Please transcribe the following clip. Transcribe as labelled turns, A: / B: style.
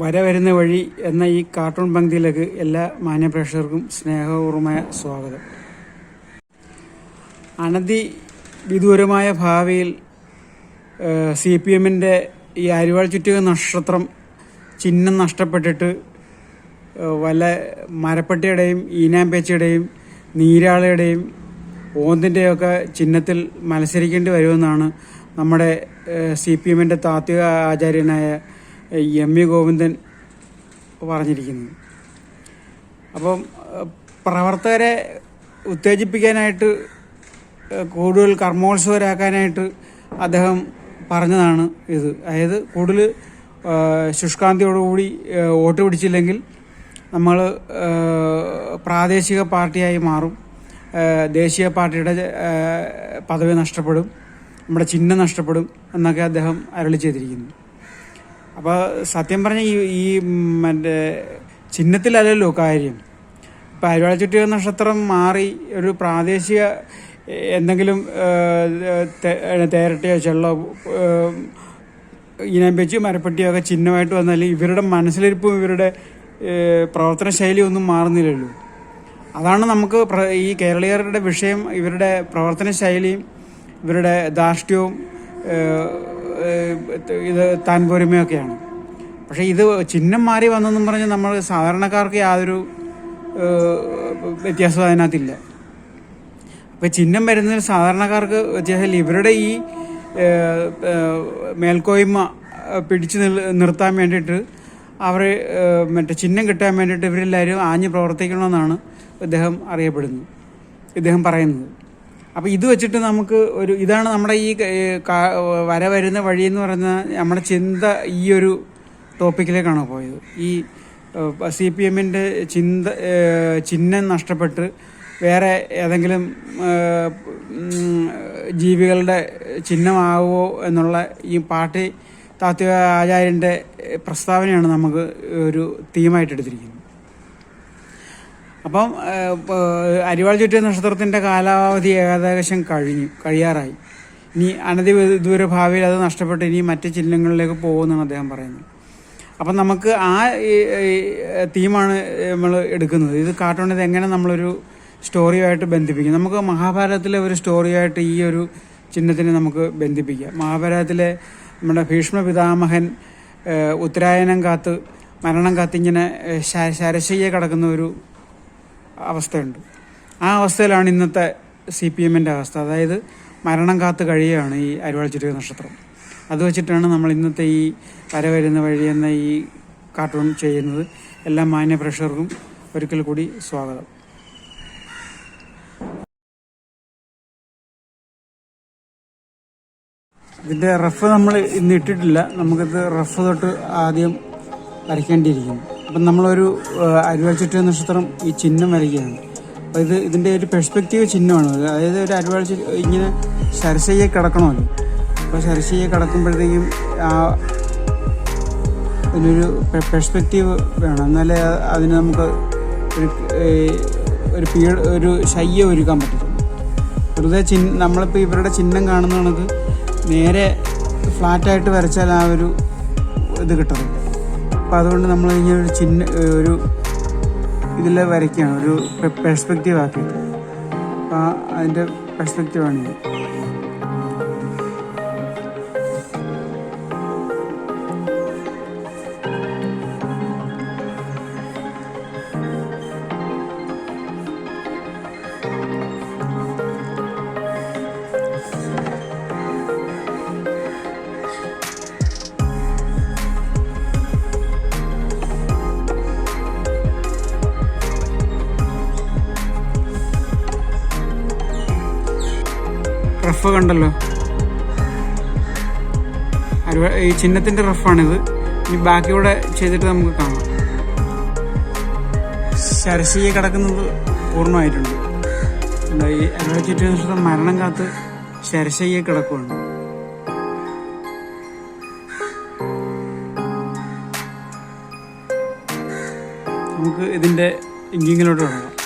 A: വര വരുന്ന വഴി എന്ന ഈ കാർട്ടൂൺ പങ്ക്തിയിലേക്ക് എല്ലാ മാന്യപ്രേക്ഷകർക്കും സ്നേഹപൂർവമായ സ്വാഗതം. അനധി വിദൂരമായ ഭാവിയിൽ സി പി എമ്മിന്റെ ഈ അരിവാൾ ചുറ്റുക നക്ഷത്രം ചിഹ്നം നഷ്ടപ്പെട്ടിട്ട് വല വല്ല മരപ്പട്ടിയുടെയും ഈനാമ്പേച്ചയുടെയും നീരാളയുടെയും ഓന്തിന്റെയൊക്കെ ചിഹ്നത്തിൽ മത്സരിക്കേണ്ടി വരുമെന്നാണ് നമ്മുടെ സി പി എമ്മിന്റെ താത്വിക ആചാര്യനായ എം വി ഗോവിന്ദൻ പറഞ്ഞിരിക്കുന്നത് അപ്പം പ്രവർത്തകരെ ഉത്തേജിപ്പിക്കാനായിട്ട് കൂടുതൽ കർമ്മോത്സവരാക്കാനായിട്ട് അദ്ദേഹം പറഞ്ഞതാണ് ഇത്. അതായത് കൂടുതൽ ശുഷ്കാന്തിയോടുകൂടി വോട്ട് പിടിച്ചില്ലെങ്കിൽ നമ്മൾ പ്രാദേശിക പാർട്ടിയായി മാറും. ദേശീയ പാർട്ടിയുടെ പദവി നഷ്ടപ്പെടും. നമ്മുടെ ചിഹ്നം നഷ്ടപ്പെടും എന്നൊക്കെ അദ്ദേഹം അരളി ചെയ്തിരിക്കുന്നു. അപ്പോൾ സത്യം പറഞ്ഞ ഈ ഈ മറ്റേ ചിഹ്നത്തിലല്ലല്ലോ കാര്യം. ഇപ്പൊ അരിവാള ചുറ്റിക നക്ഷത്രം മാറി ഒരു പ്രാദേശിക എന്തെങ്കിലും തേരട്ടയോ ചെള്ളോ ഏഹ്, ഇനം വെച്ച് മരപ്പെട്ടിയോ ഒക്കെ ചിഹ്നമായിട്ട് വന്നാൽ ഇവരുടെ മനസ്സിലിരിപ്പും ഇവരുടെ പ്രവർത്തന ശൈലി ഒന്നും മാറുന്നില്ലല്ലോ. അതാണ് നമുക്ക് ഈ കേരളീയരുടെ വിഷയം ഇവരുടെ പ്രവർത്തന ശൈലിയും ഇവരുടെ ധാർഷ്ട്യവും ഇത് താൻ പോരുമയൊക്കെയാണ്. പക്ഷേ ഇത് ചിഹ്നം മാറി വന്നെന്നും പറഞ്ഞ് നമ്മൾ സാധാരണക്കാർക്ക് യാതൊരു വ്യത്യാസവും അതിനകത്തില്ല. അപ്പോൾ ചിഹ്നം വരുന്നതിൽ സാധാരണക്കാർക്ക് വ്യത്യാസമില്ല. ഇവരുടെ ഈ മേൽക്കോയ്മ പിടിച്ചു നിർത്താൻ വേണ്ടിയിട്ട് അവർ മറ്റേ ചിഹ്നം കിട്ടാൻ വേണ്ടിയിട്ട് ഇവരെല്ലാവരും ആഞ്ഞു പ്രവർത്തിക്കണമെന്നാണ് ഇദ്ദേഹം അറിയപ്പെടുന്നത്. ഇദ്ദേഹം പറയുന്നത്. അപ്പോൾ ഇത് വെച്ചിട്ട് നമുക്ക് ഒരു ഇതാണ് നമ്മുടെ ഈ വര വരുന്ന വഴി എന്ന് പറയുന്ന നമ്മുടെ ചിന്ത ഈ ഒരു ടോപ്പിക്കിലേക്കാണ് പോയത്. ഈ സി പി എമ്മിന്റെ ചിന്ത ചിഹ്നം നഷ്ടപ്പെട്ട് വേറെ ഏതെങ്കിലും ജീവികളുടെ ചിഹ്നമാകുമോ എന്നുള്ള ഈ പാർട്ടി താത്വിക ആചാര്യന്റെ പ്രസ്താവനയാണ് നമുക്ക് ഒരു തീമായിട്ട് എടുത്തിരിക്കുന്നത്. അപ്പം അരിവാൾ ചുറ്റിയ നക്ഷത്രത്തിന്റെ കാലാവധി ഏകദേശം കഴിഞ്ഞു കഴിയാറായി. ഇനി അനധി ദൂര ഭാവിയിൽ അത് നഷ്ടപ്പെട്ട് ഇനി മറ്റ് ചിഹ്നങ്ങളിലേക്ക് പോകുമെന്നാണ് അദ്ദേഹം പറയുന്നത്. അപ്പം നമുക്ക് ആ തീമാണ് നമ്മൾ എടുക്കുന്നത്. ഇത് കാർട്ടൂണിൽ ഇത് എങ്ങനെ നമ്മളൊരു സ്റ്റോറിയുമായിട്ട് ബന്ധിപ്പിക്കും? നമുക്ക് മഹാഭാരതത്തിലെ ഒരു സ്റ്റോറിയായിട്ട് ഈ ഒരു ചിഹ്നത്തിനെ നമുക്ക് ബന്ധിപ്പിക്കാം. മഹാഭാരതത്തിലെ നമ്മുടെ ഭീഷ്മ പിതാമഹൻ ഉത്തരായനം കാത്ത് മരണം കാത്തിങ്ങനെ ശരശയ്യ കിടക്കുന്ന ഒരു അവസ്ഥയുണ്ട്. ആ അവസ്ഥയിലാണ് ഇന്നത്തെ സി പി എമ്മിന്റെ അവസ്ഥ. അതായത് മരണം കാത്ത് കഴിയുകയാണ് ഈ അരുവാൾ ചുരുക നക്ഷത്രം. അത് വെച്ചിട്ടാണ് നമ്മൾ ഇന്നത്തെ ഈ വരവരുന്ന വഴി എന്ന ഈ കാർട്ടൂൺ ചെയ്യുന്നത്. എല്ലാ മാന്യ പ്രേക്ഷകർക്കും ഒരിക്കൽ കൂടി സ്വാഗതം. ഇതിന്റെ റഫ് നമ്മൾ ഇന്ന് ഇട്ടിട്ടില്ല. നമുക്കിത് റഫ് തൊട്ട് ആദ്യം വരയ്ക്കേണ്ടിയിരിക്കുന്നു. അപ്പം നമ്മളൊരു അരുവാൾ ചുറ്റിയ നക്ഷത്രം ഈ ചിഹ്നം വരയ്ക്കുകയാണ്. അപ്പോൾ ഇത് ഇതിന്റെ ഒരു പെർസ്പെക്റ്റീവ് ചിഹ്നമാണ്. അതായത് ഒരു അരുവാൾ ഇങ്ങനെ സരസയെ കിടക്കണമല്ലോ. അപ്പോൾ സരസയെ കിടക്കുമ്പോഴത്തേക്കും ആ ഇതിനൊരു പെർസ്പെക്റ്റീവ് വേണം. എന്നാലേ അതിന് നമുക്ക് ഒരു ഒരു പീ ഒരു ശയ്യ ഒരുക്കാൻ പറ്റത്തുള്ളൂ. വെറുതെ ചിഹ്നം നമ്മളിപ്പോൾ ഇവരുടെ ചിഹ്നം കാണുന്ന കണക്ക് നേരെ ഫ്ലാറ്റായിട്ട് വരച്ചാൽ ആ ഒരു ഇത് കിട്ടത്തില്ല. അപ്പം അതുകൊണ്ട് നമ്മൾ ഇങ്ങനെ ഒരു ചിഹ്ന ഒരു ഇതിൽ വരയ്ക്കുകയാണ് ഒരു പെർസ്പെക്റ്റീവ് ആക്കിയിട്ട് അപ്പം അതിന്റെ പെർസ്പെക്റ്റീവാണ് റഫ് കണ്ടല്ലോ. ഈ ചിഹ്നത്തിന്റെ റഫാണിത്. ഇനി ബാക്കിയൂടെ ചെയ്തിട്ട് നമുക്ക് കാണാം. ശരശിയെ കിടക്കുന്നത് പൂർണമായിട്ടുണ്ട്. ഈ അറുപത്തിയെട്ട് നക്ഷത്രം മരണം കാത്ത് ശരശയ്യ കിടക്കുന്നുണ്ട് നമുക്ക് ഇതിന്റെ ഇങ്കിങ്ങിലോട്ട് കിടക്കാം.